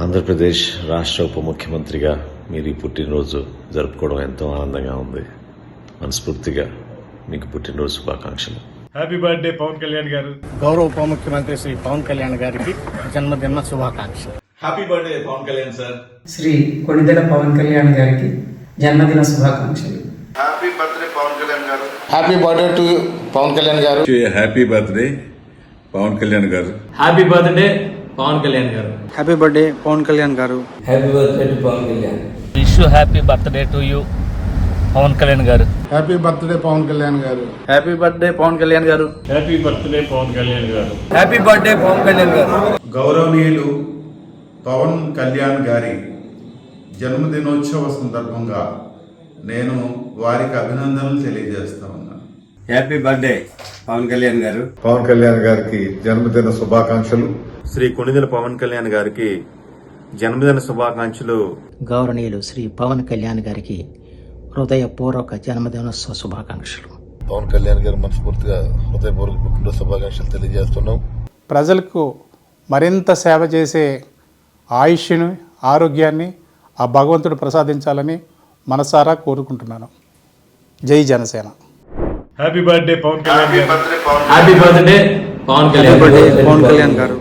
ఆంధ్రప్రదేశ్ రాష్ట్ర ఉప ముఖ్యమంత్రిగా మీరు ఈ పుట్టినరోజు జరుపుకోవడం ఎంతో ఆనందంగా ఉంది. మనస్ఫూర్తిగా మీకు పుట్టినరోజు శుభాకాంక్షలు. హ్యాపీ బర్త్డే పవన్ కళ్యాణ్ గారు. గౌరవ ఉప ముఖ్యమంత్రి శ్రీ పవన్ కళ్యాణ్ గారికి జన్మదిన శుభాకాంక్షలు. Happy birthday Pawan Kalyan sir Shri Konidela Pawan Kalyan గారికి జన్మదిన శుభాకాంక్షలు. హ్యాపీ బర్త్డే పవన్ కళ్యాణ్ గారు. Happy birthday to Pawan Kalyan గారు. హ్యాపీ బర్త్డే పవన్ కళ్యాణ్ గారు. హ్యాపీ బర్త్డే పవన్ కళ్యాణ్ గారు. హ్యాపీ బర్త్డే పవన్ కళ్యాణ్ గారు. Happy birthday to Pawan Kalyan. Wish happy birthday to you Pawan Kalyan గారు. Happy birthday Pawan Kalyan గారు. హ్యాపీ బర్త్డే పవన్ కళ్యాణ్ గారు. హ్యాపీ బర్త్డే పవన్ కళ్యాణ్ గారు. Happy birthday Pawan Kalyan గారు. గౌరవనీయులు పవన్ కళ్యాణ్ గారి జన్మదినోత్సవ సందర్భంగా నేను వారికి అభినందనలు తెలియజేస్తా ఉన్నాను. హ్యాపీ బర్త్డే పవన్ కళ్యాణ్ గారు. పవన్ కళ్యాణ్ గారికి జన్మదిన శుభాకాంక్షలు. శ్రీ కొణిదెల పవన్ కళ్యాణ్ గారికి జన్మదిన శుభాకాంక్షలు. గౌరవనీయులు శ్రీ పవన్ కళ్యాణ్ గారికి హృదయపూర్వక జన్మదినోత్సవ శుభాకాంక్షలు. పవన్ కళ్యాణ్ గారు మనస్ఫూర్తిగా హృదయపూర్వక పుట్టినరోజు శుభాకాంక్షలు తెలియజేస్తున్నాం. ప్రజలకు మరింత సేవ చేసే ఆయుష్ను ఆరోగ్యాన్ని ఆ భగవంతుడు ప్రసాదించాలని మనసారా కోరుకుంటున్నాను. జై జనసేన. హ్యాపీ బర్త్డే పవన్ కళ్యాణ్ గారు birthday Pawan happy birthday Pawan Kalyan Pawan Kalyan గారు